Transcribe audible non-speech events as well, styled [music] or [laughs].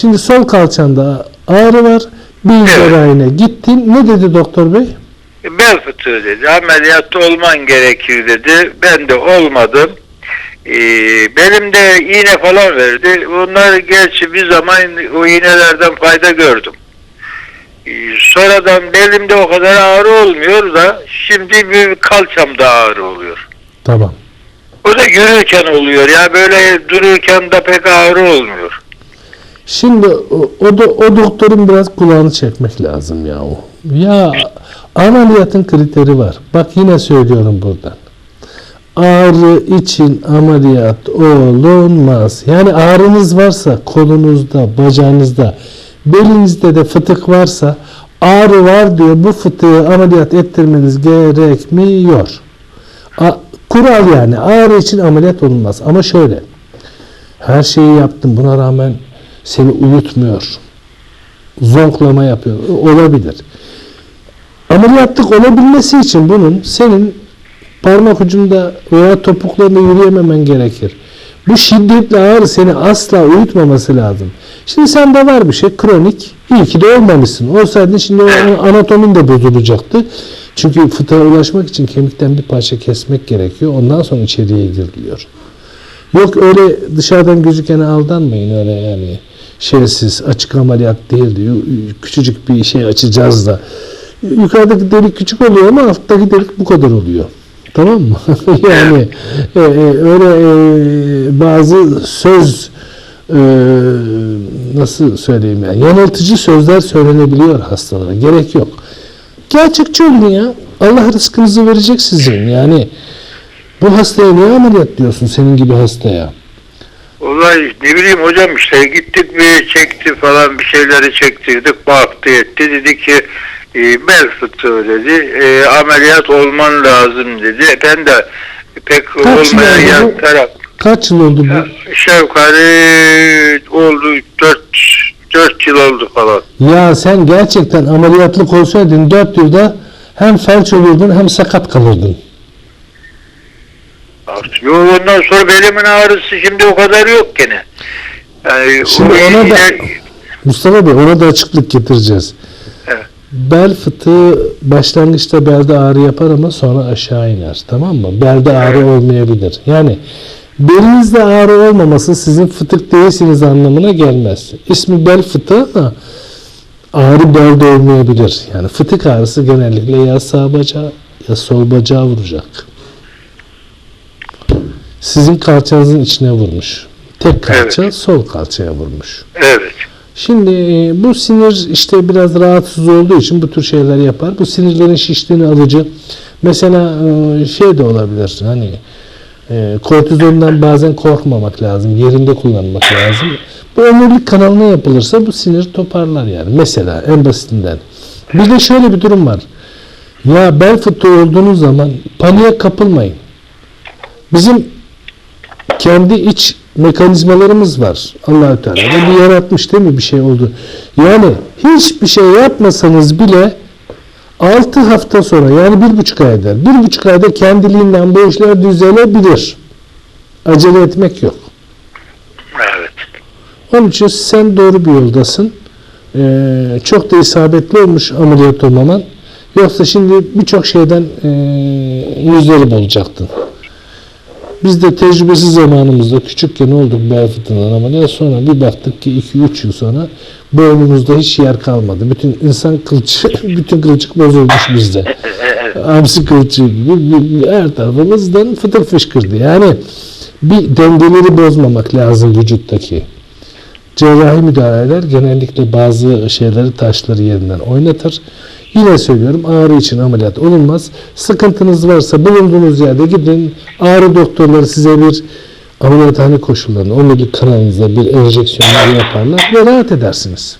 Şimdi sol kalçanda ağrı var. Bir cerrahine gittin. Ne dedi doktor bey? Bel fıtığı dedi. Ameliyatta olman gerekir dedi. Ben de olmadım. Ee, benim de iğne falan verdi. Bunlar gerçi bir zaman o iğnelerden fayda gördüm. Ee, sonradan belimde o kadar ağrı olmuyor da şimdi bir kalçamda ağrı oluyor. Tamam. O da yürürken oluyor ya böyle dururken de pek ağrı olmuyor. Şimdi o, o, da, o doktorun biraz kulağını çekmek lazım ya o. Ya ameliyatın kriteri var. Bak yine söylüyorum buradan. Ağrı için ameliyat olunmaz. Yani ağrınız varsa kolunuzda, bacağınızda, belinizde de fıtık varsa ağrı var diyor. Bu fıtığı ameliyat ettirmeniz gerekmiyor. A- kural yani ağrı için ameliyat olunmaz. Ama şöyle her şeyi yaptım buna rağmen seni uyutmuyor. Zonklama yapıyor. Olabilir. Ameliyatlık olabilmesi için bunun senin parmak ucunda veya topuklarında yürüyememen gerekir. Bu şiddetli ağrı seni asla uyutmaması lazım. Şimdi sende var bir şey kronik. İyi ki de olmamışsın. Olsaydın şimdi anatomin de bozulacaktı. Çünkü fıtığa ulaşmak için kemikten bir parça kesmek gerekiyor. Ondan sonra içeriye giriliyor. Yok öyle dışarıdan gözükene aldanmayın öyle yani şeysiz açık ameliyat değil diyor. Küçücük bir şey açacağız da. Yukarıdaki delik küçük oluyor ama alttaki delik bu kadar oluyor. Tamam mı? [laughs] yani e, e, öyle e, bazı söz e, nasıl söyleyeyim yani yanıltıcı sözler söylenebiliyor hastalara. Gerek yok. Gerçekçi olun ya. Allah rızkınızı verecek sizin. Yani bu hastaya niye ameliyat diyorsun senin gibi hastaya? Olay ne bileyim hocam işte gittik bir çekti falan bir şeyleri çektirdik baktı etti dedi ki e, bel fıtığı dedi e, ameliyat olman lazım dedi ben de pek Kaç olmayan taraf Kaç yıl oldu bu? yukarı oldu 4 4 yıl oldu falan. Ya sen gerçekten ameliyatlık olsaydın 4 yılda hem felç olurdun hem sakat kalırdın. Artık Yo, ondan sonra belimin ağrısı şimdi o kadar yok gene. Yani Şimdi ona da Mustafa Bey ona da açıklık getireceğiz. Evet. Bel fıtığı başlangıçta belde ağrı yapar ama sonra aşağı iner. Tamam mı? Belde ağrı olmayabilir. Yani belinizde ağrı olmaması sizin fıtık değilsiniz anlamına gelmez. İsmi bel fıtığı ama ağrı belde olmayabilir. Yani fıtık ağrısı genellikle ya sağ bacağı ya sol bacağı vuracak. Sizin kalçanızın içine vurmuş. Tek kalça Evet. sol kalçaya vurmuş. Evet. Şimdi e, bu sinir işte biraz rahatsız olduğu için bu tür şeyler yapar. Bu sinirlerin şiştiğini alıcı. Mesela e, şey de olabilir. Hani e, kortizondan bazen korkmamak lazım. Yerinde kullanmak lazım. Bu omurilik kanalına yapılırsa bu sinir toparlar yani. Mesela en basitinden. Bir de şöyle bir durum var. Ya bel fıtığı olduğunuz zaman paniğe kapılmayın. Bizim kendi iç mekanizmalarımız var. Allahü Teala bir yaratmış değil mi bir şey oldu. Yani hiçbir şey yapmasanız bile 6 hafta sonra yani bir buçuk ay eder. Bir buçuk ayda kendiliğinden bu işler düzelebilir. Acele etmek yok. Evet. Onun için sen doğru bir yoldasın. Ee, çok da isabetli olmuş ameliyat olmaman. Yoksa şimdi birçok şeyden ee, yüzleri olacaktın. Biz de tecrübesiz zamanımızda küçükken olduk bel fıtığından ameliyat sonra bir baktık ki 2-3 yıl sonra boynumuzda hiç yer kalmadı. Bütün insan kılçık, [laughs] bütün kılçık bozulmuş bizde. [laughs] Hamsi kılçığı gibi her tarafımızdan fıtık fışkırdı. Yani bir dengeleri bozmamak lazım vücuttaki. Cerrahi müdahaleler genellikle bazı şeyleri taşları yerinden oynatır. Yine söylüyorum ağrı için ameliyat olunmaz. Sıkıntınız varsa bulunduğunuz yerde gidin. Ağrı doktorları size bir ameliyathane koşullarını, omurilik kanalınıza bir enjeksiyonlar yaparlar ve rahat edersiniz.